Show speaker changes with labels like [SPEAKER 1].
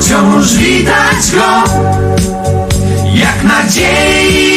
[SPEAKER 1] Wciąż widać go, jak nadziei